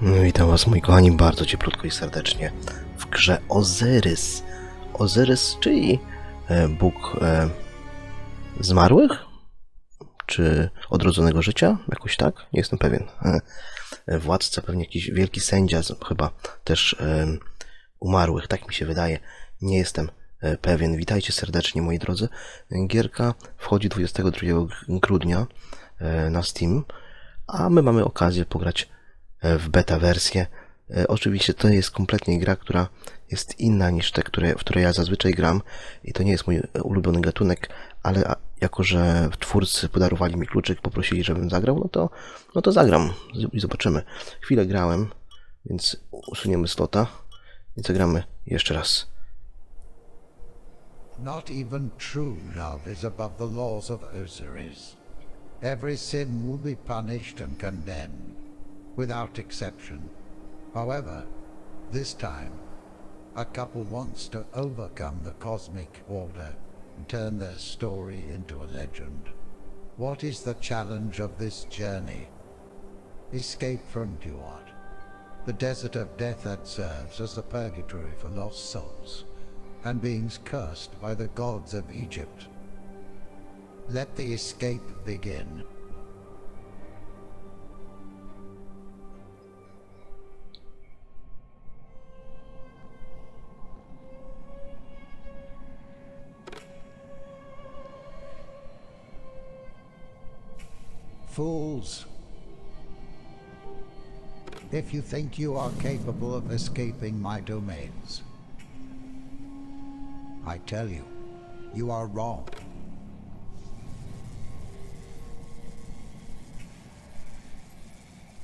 No, Witam was moi kochani bardzo cieplutko i serdecznie w grze Ozyrys. Ozyrys, czyli e, Bóg e, zmarłych? Czy odrodzonego życia? Jakoś tak? Nie jestem pewien. E, Władca, pewnie jakiś wielki sędzia, chyba też umarłych, tak mi się wydaje. Nie jestem pewien. Witajcie serdecznie moi drodzy. Gierka wchodzi 22 grudnia na Steam, a my mamy okazję pograć w beta wersję. E, Oczywiście to jest kompletnie gra, która jest inna niż te, które, w które ja zazwyczaj gram i to nie jest mój e, ulubiony gatunek, ale jako, że twórcy podarowali mi kluczyk, poprosili, żebym zagrał, no to, no to zagram i zobaczymy. Chwilę grałem, więc usuniemy slota i zagramy jeszcze raz. Not even true love is above the laws of Osiris. Every sin will be punished and condemned, without exception. However, this time, a couple wants to overcome the cosmic order and turn their story into a legend. What is the challenge of this journey? Escape from Duat, the desert of death that serves as a purgatory for lost souls and beings cursed by the gods of Egypt. Let the escape begin. Fools! If you think you are capable of escaping my domains, I tell you, you are wrong.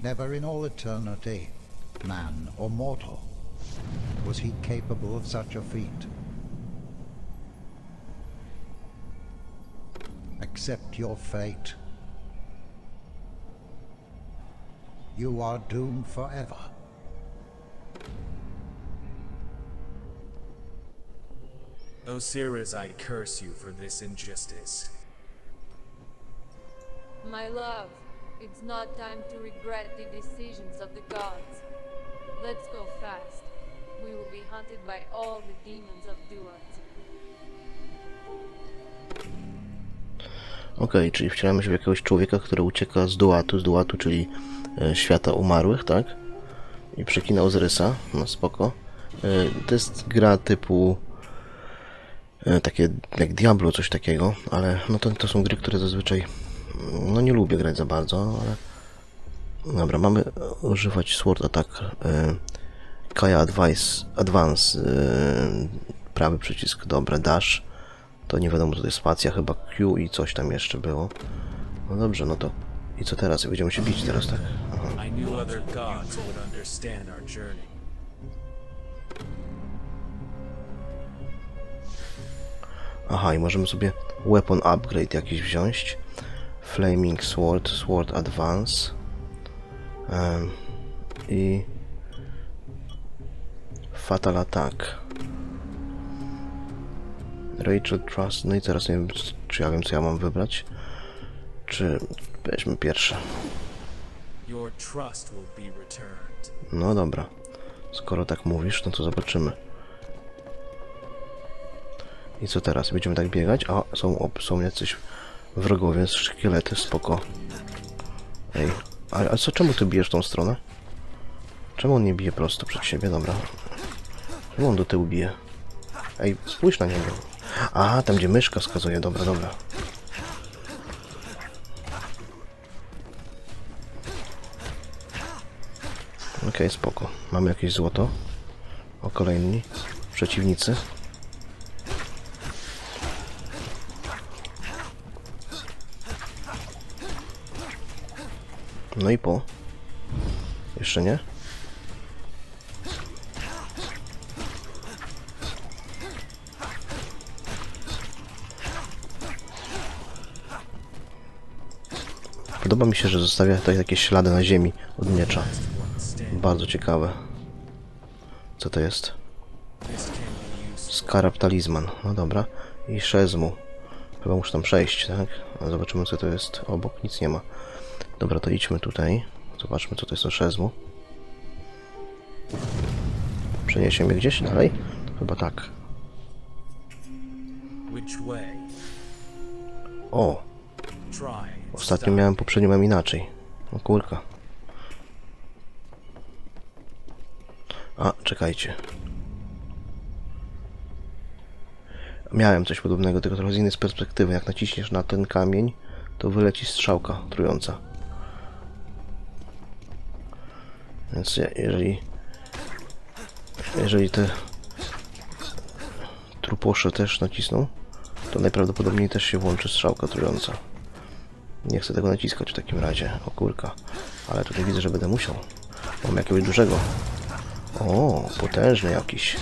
Never in all eternity, man or mortal, was he capable of such a feat. Accept your fate. You are doomed forever. Osiris, I curse you for this injustice. My love, it's not time to regret the decisions of the gods. Let's go fast. We will be hunted by all the demons of Duat. Okej, czyli wcielamy się w jakiegoś człowieka, który ucieka z Duatu, z Duatu, czyli e, świata umarłych, tak? I przekina Ozyrysa, no spoko. E, to jest gra typu e, takie jak Diablo, coś takiego, ale no to, to są gry, które zazwyczaj no nie lubię grać za bardzo, ale dobra, mamy używać Sword Attack e, Kaja Advice, Advance e, prawy przycisk, dobra, dash to nie wiadomo, jest spacja, chyba Q i coś tam jeszcze było. No dobrze, no to i co teraz? Będziemy się bić teraz, tak? Aha. Aha, i możemy sobie weapon upgrade jakiś wziąć. Flaming Sword, Sword Advance. Em, I Fatal Attack. Rachel Trust. No i teraz nie wiem, czy ja wiem, co ja mam wybrać. Czy weźmy pierwsze. No dobra. Skoro tak mówisz, no to zobaczymy. I co teraz? Będziemy tak biegać? A, są, są jacyś wrogowie, szkielety, spoko. Ej, a, a co, czemu ty bijesz tą stronę? Czemu on nie bije prosto przed siebie? Dobra. Czemu on do tyłu bije? Ej, spójrz na niego. A, tam gdzie myszka wskazuje, dobra, dobra. Okej, spoko. Mamy jakieś złoto. O, kolejni przeciwnicy. No i po. Jeszcze nie? Podoba mi się, że zostawia tutaj jakieś ślady na ziemi od miecza. Bardzo ciekawe. Co to jest? Skarab talizman. No dobra. I szezmu. Chyba muszę tam przejść, tak? Zobaczymy co to jest. Obok nic nie ma. Dobra, to idźmy tutaj. Zobaczmy co to jest o szezmu. Przeniesie mnie gdzieś dalej? Chyba tak. O, Try. Ostatnio miałem, poprzednio miałem inaczej. O kurka. A, czekajcie. Miałem coś podobnego, tylko trochę z innej perspektywy. Jak naciśniesz na ten kamień, to wyleci strzałka trująca. Więc je- jeżeli... Jeżeli te truposze też nacisną, to najprawdopodobniej też się włączy strzałka trująca. Nie chcę tego naciskać w takim razie. O kurka. Ale tutaj widzę, że będę musiał. Mam jakiegoś dużego. O, potężny jakiś.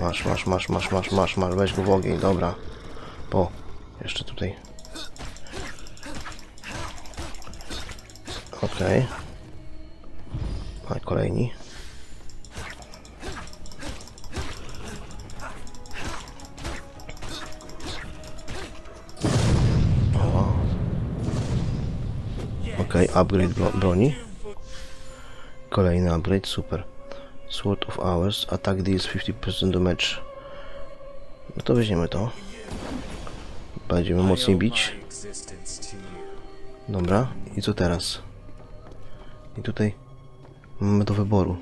Masz, masz, masz, masz, masz, masz, masz. Weź go w ogień, dobra. Po. Jeszcze tutaj. Okej. A kolejni. Okej, upgrade bro broni. Kolejny upgrade, super. Sword of Hours, attack deals 50% damage. No to weźmiemy to. Będziemy mocniej bić. Dobra, i co teraz? I tutaj mamy do wyboru.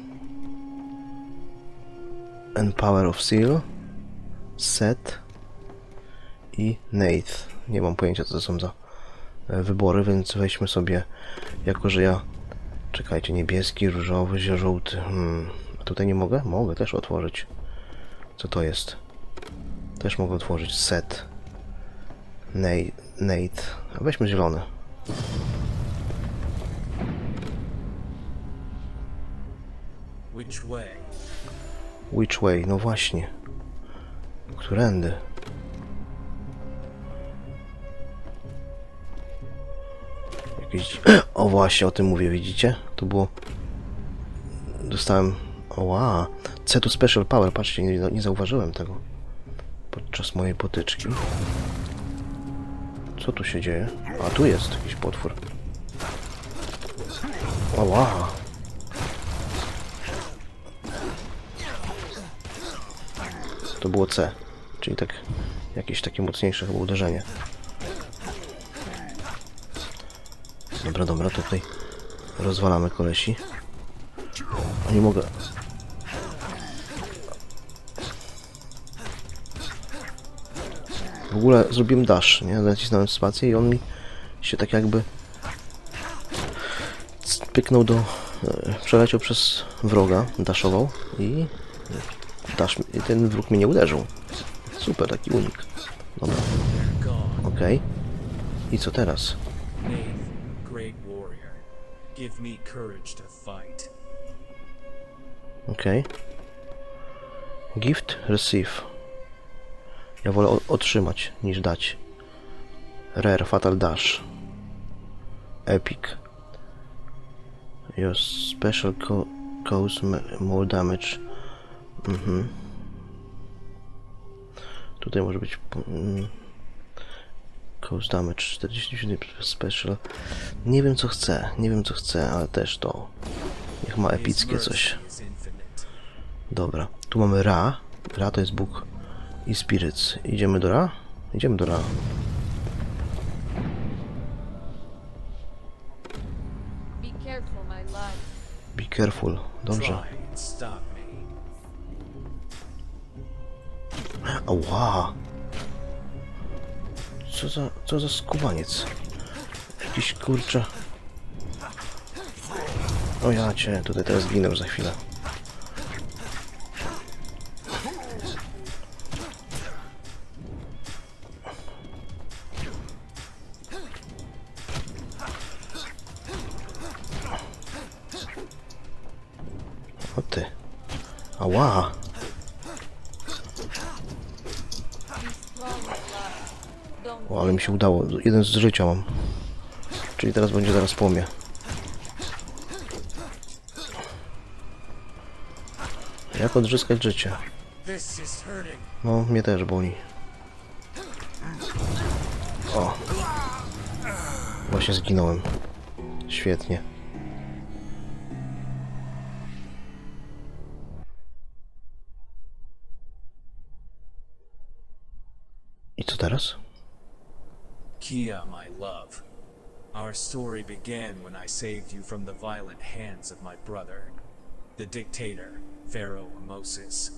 Empower of Seal, Set i Nate. Nie mam pojęcia co to są za wybory, więc weźmy sobie, jako że ja... Czekajcie, niebieski, różowy, żółty. Hmm. A tutaj nie mogę? Mogę też otworzyć. Co to jest? Też mogę otworzyć. Set. Nate. Nate. A weźmy zielony. Which way? Which way? No właśnie. Którędy? O właśnie, o tym mówię, widzicie? To było... Dostałem... Oła! C to Special Power, patrzcie, nie, nie zauważyłem tego. Podczas mojej potyczki. Co tu się dzieje? A, tu jest jakiś potwór. Oła! To było C. Czyli tak jakieś takie mocniejsze chyba uderzenie. Dobra, dobra, tutaj rozwalamy kolesi. A nie mogę. W ogóle zrobiłem dash, nie? Nacisnąłem spację i on mi się tak jakby pyknął do... e, przeleciał przez wroga, dashował i dash, mi- ten wróg mnie nie uderzył. Super, taki unik. Dobra, okej. I co teraz? Give me courage to fight. Okej. Gift, receive. Ja wolę otrzymać niż dać. Rare, Fatal Dash. Epic. Your special co cause more damage. Mhm. Tutaj może być... Mm, cause damage 47 special. Nie wiem co chcę, nie wiem co chcę, ale też to. Niech ma epickie coś. Dobra, tu mamy Ra. Ra to jest Bóg i Spirits. Idziemy do Ra? Idziemy do Ra. Be careful. Dobrze. Ała! Co za, co za skubaniec? Jakiś kurczę. O ja cię, tutaj teraz ginę za chwilę. się udało. Jeden z życia mam. Czyli teraz będzie zaraz po mnie. Jak odzyskać życie? No, mnie też boli. O. Właśnie zginąłem. Świetnie. I co teraz? Kia, my love. Our story began when I saved you from the violent hands of my brother, the dictator, Pharaoh Moses.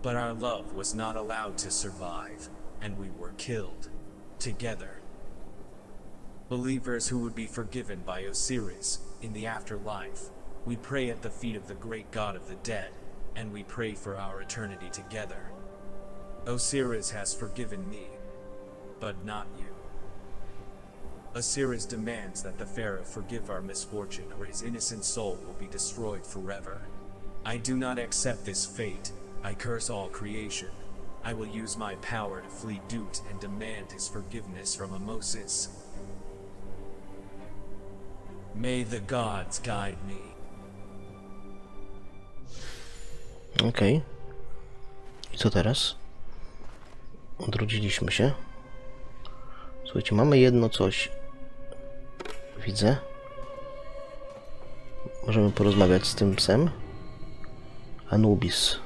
But our love was not allowed to survive, and we were killed. Together. Believers who would be forgiven by Osiris in the afterlife. We pray at the feet of the great god of the dead, and we pray for our eternity together. Osiris has forgiven me, but not you. Osiris demands that the Pharaoh forgive our misfortune, or his innocent soul will be destroyed forever. I do not accept this fate. I curse all creation. I will use my power to flee Dut and demand his forgiveness from Amosis. May the gods guide me. Okej. I co teraz? Odrodziliśmy się. Słuchajcie, mamy jedno coś. Widzę. Możemy porozmawiać z tym psem. Anubis.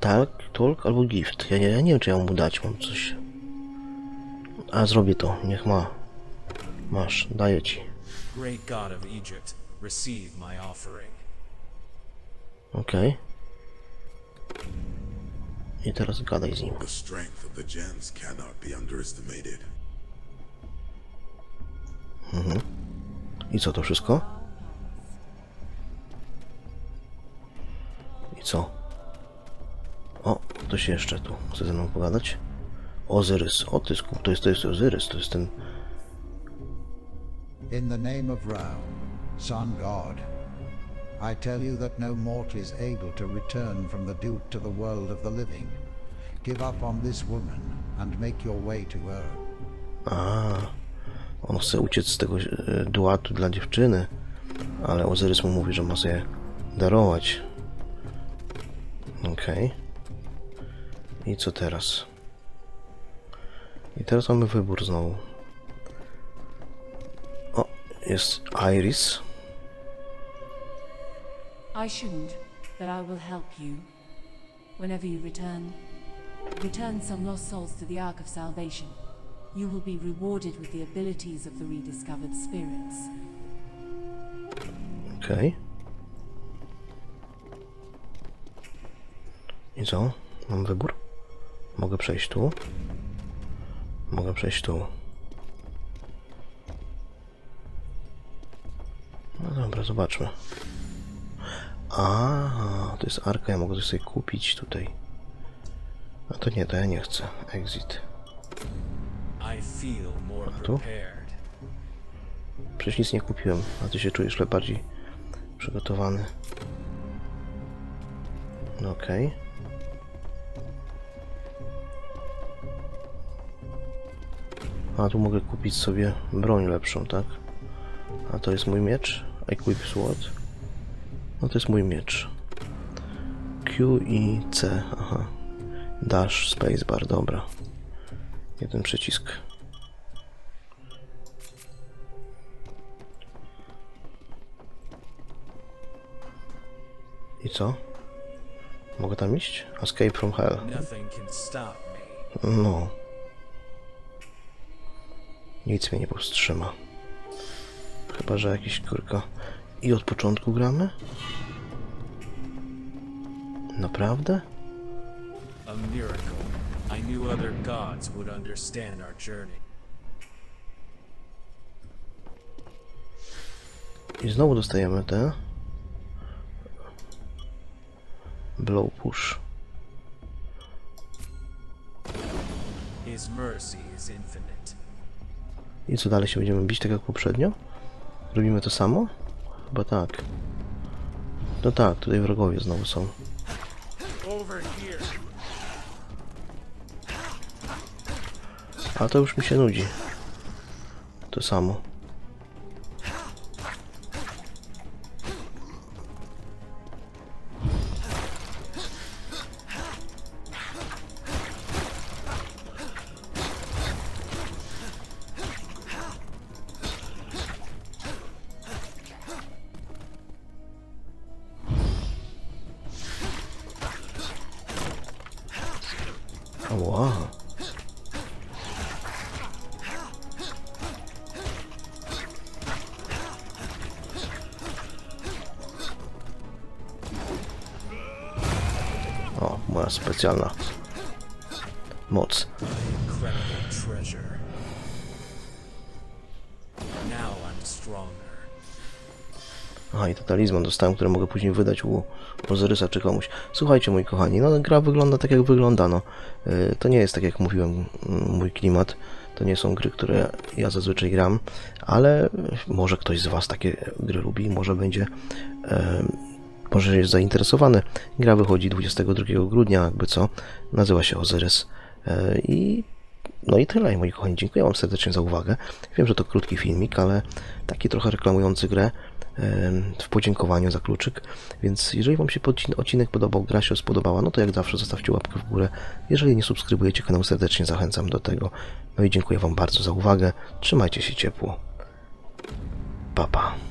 Tak, talk albo gift. Ja nie, ja nie wiem, czy ja mu dać mam coś. A zrobię to, niech ma. Masz, daję ci. Great god of Egypt, receive my offering. Okej. I teraz gadaj z nim. The strength of the gems cannot be underestimated. Mhm. I co to wszystko? I co? O, ktoś jeszcze tu chce ze mną pogadać. Ozyrys. O, to jest, to jest, to jest Ozyrys, to jest ten... In the name of Ra, Sun God, I tell you that no mortal is able to return from the Duke to the world of the living. Give up on this woman and make your way to her. A, on chce uciec z tego e, duatu dla dziewczyny, ale Ozyrys mu mówi, że ma sobie darować. Okej. I co teraz? I teraz mamy wybór znowu. O, jest Iris. I shouldn't, but I will help you. Whenever you return, return some lost souls to the Ark of Salvation. You will be rewarded with the abilities of the rediscovered spirits. Okej. I co? Mam wybór? Mogę przejść tu. Mogę przejść tu. No dobra, zobaczmy. A, to jest arka, ja mogę sobie kupić tutaj. A to nie, to ja nie chcę. Exit. More tu? Przecież nic nie kupiłem, a ty się czujesz bardziej przygotowany. No okej. A tu mogę kupić sobie broń lepszą, tak? A to jest mój miecz? Equip sword. No to jest mój miecz. Q i C, aha. Dash, spacebar, dobra. Jeden przycisk. I co? Mogę tam iść? Escape from hell. No. Nic mnie nie powstrzyma. Chyba, że jakiś kurka. I od początku gramy? Naprawdę? A miracle. I knew other gods would understand our journey. I znowu dostajemy te. Blow push. I co dalej się będziemy bić tak jak poprzednio? Robimy to samo? Chyba tak. No tak, tutaj wrogowie znowu są. A to już mi się nudzi. To samo. Moja specjalna moc. Aha, i to talizman dostałem, który mogę później wydać u Ozyrysa czy komuś. Słuchajcie, moi kochani, no gra wygląda tak, jak wygląda, no. Yy, To nie jest, tak jak mówiłem, mm, mój klimat. To nie są gry, które ja zazwyczaj gram, ale może ktoś z Was takie gry lubi, może będzie, e, może jest zainteresowany. Gra wychodzi 22 grudnia, jakby co. Nazywa się Ozyrys. E, I no i tyle, moi kochani. Dziękuję Wam serdecznie za uwagę. Wiem, że to krótki filmik, ale taki trochę reklamujący grę w podziękowaniu za kluczyk. Więc jeżeli Wam się odcinek podobał, gra się spodobała, no to jak zawsze zostawcie łapkę w górę. Jeżeli nie subskrybujecie kanału, serdecznie zachęcam do tego. No i dziękuję Wam bardzo za uwagę. Trzymajcie się ciepło. Pa, pa.